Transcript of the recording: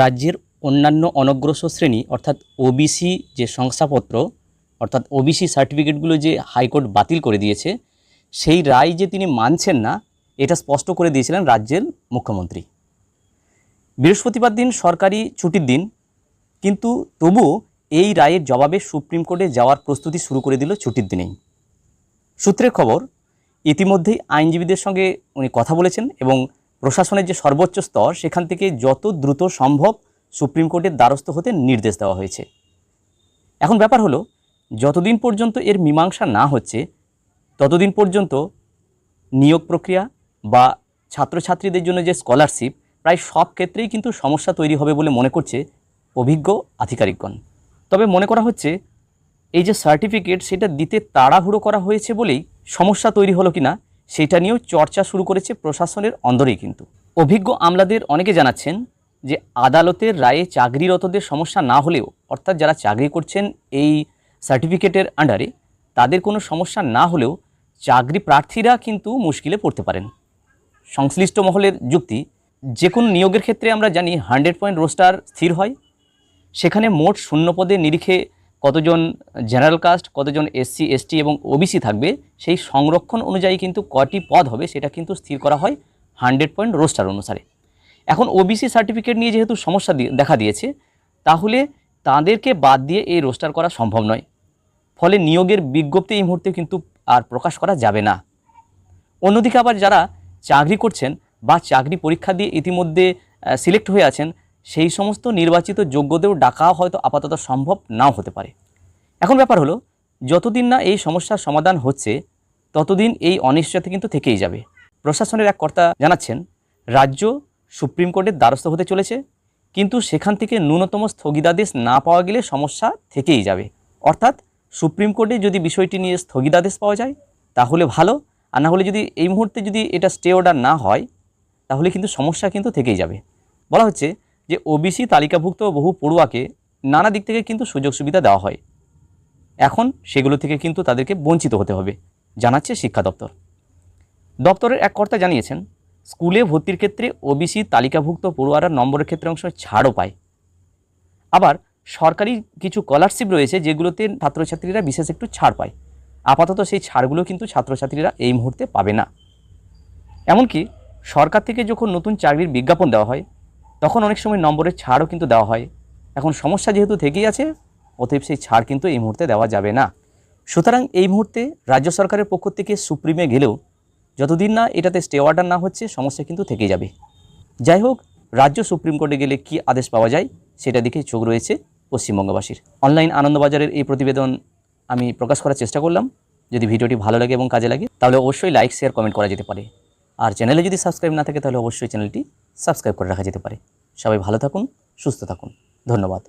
রাজ্যের অন্যান্য অনগ্রসর শ্রেণি, অর্থাৎ ওবিসি যে শংসাপত্র, অর্থাৎ ওবিসি সার্টিফিকেটগুলো যে হাইকোর্ট বাতিল করে দিয়েছে, সেই রায় যে তিনি মানছেন না, এটা স্পষ্ট করে দিয়েছিলেন রাজ্যের মুখ্যমন্ত্রী। বৃহস্পতিবার দিন সরকারি ছুটির দিন, কিন্তু তবুও এই রায়ের জবাবে সুপ্রিম কোর্টে যাওয়ার প্রস্তুতি শুরু করে দিল ছুটির দিনেই। সূত্রের খবর, ইতিমধ্যেই আইনজীবীদের সঙ্গে উনি কথা বলেছেন এবং প্রশাসনের যে সর্বোচ্চ স্তর, সেখান থেকে যত দ্রুত সম্ভব সুপ্রিম কোর্টের দ্বারস্থ হতে নির্দেশ দেওয়া হয়েছে। এখন ব্যাপার হলো, যতদিন পর্যন্ত এর মীমাংসা না হচ্ছে, ততদিন পর্যন্ত নিয়োগ প্রক্রিয়া বা ছাত্রছাত্রীদের জন্য যে স্কলারশিপ, প্রায় সব ক্ষেত্রেই কিন্তু সমস্যা তৈরি হবে বলে মনে করছে অভিজ্ঞ আধিকারিকগণ। তবে মনে করা হচ্ছে, এই যে সার্টিফিকেট, সেটা দিতে তাড়াহুড়ো করা হয়েছে বলেই সমস্যা তৈরি হলো কিনা সেটা নিয়েও চর্চা শুরু করেছে প্রশাসনের অন্দরেই কিন্তু। অভিজ্ঞ আমলাদের অনেকে জানাচ্ছেন যে আদালতের রায়ে চাকরিরতদের সমস্যা না হলেও, অর্থাৎ যারা চাকরি করছেন এই সার্টিফিকেটের আন্ডারে, তাদের কোনো সমস্যা না হলেও চাকরি প্রার্থীরা কিন্তু মুশকিলে পড়তে পারেন। সংশ্লিষ্ট মহলের যুক্তি, যে কোনো নিয়োগের ক্ষেত্রে আমরা জানি হান্ড্রেড পয়েন্ট রোস্টার স্থির হয়। সেখানে মোট শূন্য পদের নিরিখে কতজন জেনারেল কাস্ট, কতজন এসসি, এসটি এবং ওবিসি থাকবে, সেই সংরক্ষণ অনুযায়ী কিন্তু কটি পদ হবে, সেটা কিন্তু স্থির করা হয় হান্ড্রেড পয়েন্ট রোস্টার অনুসারে। এখন ওবিসি সার্টিফিকেট নিয়ে যেহেতু সমস্যা দেখা দিয়েছে, তাহলে তাদেরকে বাদ দিয়ে এই রোস্টার করা সম্ভব নয়। ফলে নিয়োগের বিজ্ঞপ্তি এই মুহূর্তে কিন্তু আর প্রকাশ করা যাবে না। অন্যদিকে আবার যারা চাকরি করছেন বা চাকরি পরীক্ষা দিয়ে ইতিমধ্যে সিলেক্ট হয়ে আছেন সেই সমস্ত নির্বাচিত যোগ্যদেরও ডাকা হয়তো আপাতত সম্ভব নাও হতে পারে। এখন ব্যাপার হলো, যতদিন না এই সমস্যার সমাধান হচ্ছে, ততদিন এই অনিশ্চয়তা কিন্তু থেকেই যাবে। প্রশাসনের এক কর্তা জানাচ্ছেন, রাজ্য সুপ্রিম কোর্টের দ্বারস্থ হতে চলেছে, কিন্তু সেখান থেকে ন্যূনতম স্থগিতাদেশ না পাওয়া গেলে সমস্যা থেকেই যাবে। অর্থাৎ সুপ্রিম কোর্টে যদি বিষয়টি নিয়ে স্থগিতাদেশ পাওয়া যায়, তাহলে ভালো, আর না হলে যদি এই মুহূর্তে যদি এটা স্টে অর্ডার না হয়, তাহলে কিন্তু সমস্যা কিন্তু থেকেই যাবে। বলা হচ্ছে যে ওবিসি তালিকাভুক্ত বহু পড়ুয়াকে নানা দিক থেকে কিন্তু সুযোগ সুবিধা দেওয়া হয়। এখন সেগুলো থেকে কিন্তু তাদেরকে বঞ্চিত হতে হবে, জানাচ্ছে শিক্ষা দপ্তর। দপ্তরের এক কর্তা জানিয়েছেন, স্কুলে ভর্তির ক্ষেত্রে ওবিসি তালিকাভুক্ত পড়ুয়ারা নম্বরের ক্ষেত্রে অংশ ছাড়ও পায়। আবার সরকারি কিছু স্কলারশিপ রয়েছে যেগুলোতে ছাত্রছাত্রীরা বিশেষ একটু ছাড় পায়। আপাতত সেই ছাড়গুলো কিন্তু ছাত্রছাত্রীরা এই মুহূর্তে পাবে না। এমনকি সরকার থেকে যখন নতুন চাকরির বিজ্ঞাপন দেওয়া হয় তখন অনেক সময় নম্বরের ছাড়ও কিন্তু দেওয়া হয়। এখন সমস্যা যেহেতু থেকেই আছে, অতএব সেই ছাড় কিন্তু এই মুহূর্তে দেওয়া যাবে না। সুতরাং এই মুহূর্তে রাজ্য সরকারের পক্ষ থেকে সুপ্রিমে গেলেও যতদিন না এটাতে স্টে অর্ডার না হচ্ছে, সমস্যা কিন্তু থেকে যাবে। যাই হোক, রাজ্য সুপ্রিম কোর্টে গেলে কি আদেশ পাওয়া যায়, সেটা দিকে চোখ রয়েছে পশ্চিমবঙ্গবাসীর। অনলাইন আনন্দবাজারের এই প্রতিবেদন আমি প্রকাশ করার চেষ্টা করলাম। যদি ভিডিওটি ভালো লাগে এবং কাজে লাগে, তাহলে অবশ্যই লাইক শেয়ার কমেন্ট করা যেতে পারে। আর চ্যানেলে যদি সাবস্ক্রাইব না থাকে, তাহলে অবশ্যই চ্যানেলটি সাবস্ক্রাইব করে রাখা যেতে পারে। সবাই ভালো থাকুন সুস্থ থাকুন। ধন্যবাদ।